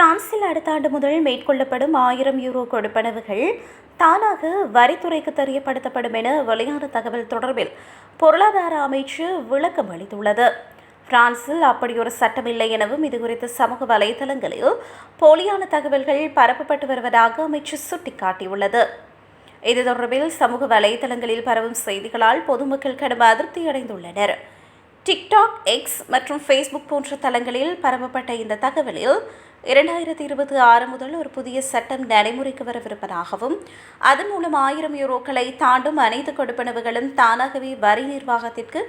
பிரான்சில் அடுத்த ஆண்டு முதல் மேற்கொள்ளப்படும் ஆயிரம் யூரோ கொடுப்பனவுகள் தானாக வரித்துறைக்கு தெரியப்படுத்தப்படும் என வெளியான தகவல் தொடர்பில் பொருளாதார அமைச்சு விளக்கம் அளித்துள்ளது. பிரான்சில் அப்படி ஒரு சட்டமில்லை எனவும் இது குறித்து சமூக வலைதளங்களில் போலியான தகவல்கள் பரப்பப்பட்டு வருவதாக அமைச்சு சுட்டிக்காட்டியுள்ளது. இது தொடர்பில் சமூக வலைதளங்களில் பரவும் செய்திகளால் பொதுமக்கள் கடும் அதிருப்தி அடைந்துள்ளனர் டிக்டாக் எக்ஸ் மற்றும் ஃபேஸ்புக் போன்ற தளங்களில் பரவப்பட்ட இந்த தகவலில் இரண்டாயிரத்தி இருபத்தி ஆறு முதல் ஒரு புதிய சட்டம் நடைமுறைக்கு வரவிருப்பதாகவும் அதன் மூலம் ஆயிரம் யூரோக்களை தாண்டும் அனைத்து கொடுப்பனவுகளும் தானாகவே வரி நிர்வாகத்திற்கு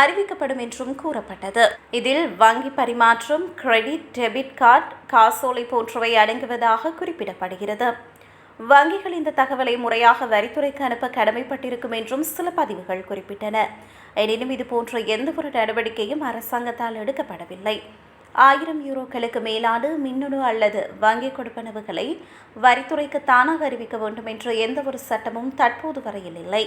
அறிவிக்கப்படும் என்றும் கூறப்பட்டது. இதில் வங்கி பரிமாற்றம் கிரெடிட் டெபிட் கார்டு காசோலை போன்றவை அடங்குவதாக குறிப்பிடப்படுகிறது. வங்கிகள் இந்த தகவலை முறையாக வரித்துறைக்கு அனுப்ப கடமைப்பட்டிருக்கும் என்றும் சில பதிவுகள் குறிப்பிட்டன. எனினும் இதுபோன்ற எந்தவொரு நடவடிக்கையும் அரசாங்கத்தால் எடுக்கப்படவில்லை. ஆயிரம் யூரோக்களுக்கு மேலான மின்னணு அல்லது வங்கி கொடுப்பனவுகளை வரித்துறைக்கு தானாக அறிவிக்க வேண்டும் என்ற எந்தவொரு சட்டமும் தற்போது வரையில் இல்லை.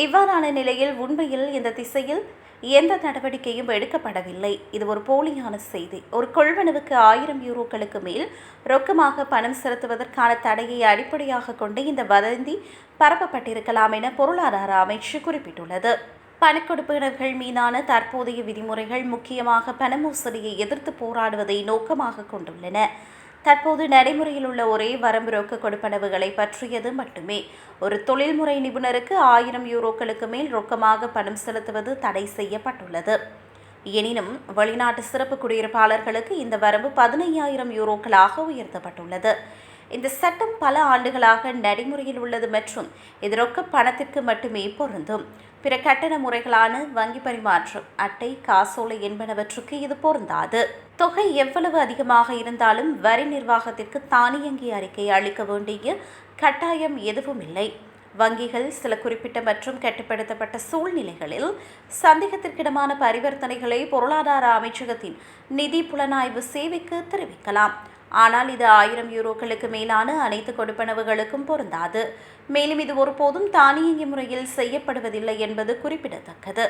இவ்வாறான நிலையில் உண்மையில் இந்த திசையில் எந்த நடவடிக்கையும் எடுக்கப்படவில்லை. இது ஒரு போலியான செய்தி. ஒரு கொள்வனவுக்கு ஆயிரம் யூரோக்களுக்கு மேல் ரொக்கமாக பணம் செலுத்துவதற்கான தடையை அடிப்படையாக கொண்டு இந்த வதந்தி பரப்பப்பட்டிருக்கலாம் என பொருளாதார அமைச்சு குறிப்பிட்டுள்ளது. பணக்கொடுப்பினர்கள் மீதான தற்போதைய விதிமுறைகள் முக்கியமாக பண மோசடியை எதிர்த்து போராடுவதை நோக்கமாக கொண்டுள்ளன. தற்போது நடைமுறையில் உள்ள ஒரே வரம்பு ரொக்க கொடுப்பனவுகளை பற்றியது மட்டுமே. ஒரு தொழில்முறை நிபுணருக்கு ஆயிரம் யூரோக்களுக்கு மேல் ரொக்கமாக பணம் செலுத்துவது தடை செய்யப்பட்டுள்ளது. எனினும் வெளிநாட்டு சிறப்பு குடியிருப்பாளர்களுக்கு இந்த வரம்பு பதினையாயிரம் யூரோக்களாக உயர்த்தப்பட்டுள்ளது. இந்த சட்டம் பல ஆண்டுகளாக நடைமுறையில் உள்ளது மற்றும் இது ரொக்க பணத்திற்கு மட்டுமே பொருந்தும். பிற கட்டண முறைகளான வங்கி பரிமாற்றம் அட்டை காசோலை என்பனவற்றுக்கு இது பொருந்தாது. தொகை எவ்வளவு அதிகமாக இருந்தாலும் வரி நிர்வாகத்திற்கு தானியங்கி அறிக்கை அளிக்க வேண்டிய கட்டாயம் எதுவும் இல்லை. வங்கிகள் சில குறிப்பிட்ட மற்றும் கட்டுப்படுத்தப்பட்ட சூழ்நிலைகளில் சந்தேகத்திற்கிடமான பரிவர்த்தனைகளை பொருளாதார அமைச்சகத்தின் நிதி புலனாய்வு சேவைக்கு தெரிவிக்கலாம். ஆனால் இது ஆயிரம் யூரோக்களுக்கு மேலான அனைத்து கொடுப்பனவுகளுக்கும் பொருந்தாது. மேலும் இது ஒருபோதும் தானியங்கி முறையில் செய்யப்படுவதில்லை என்பது குறிப்பிடத்தக்கது.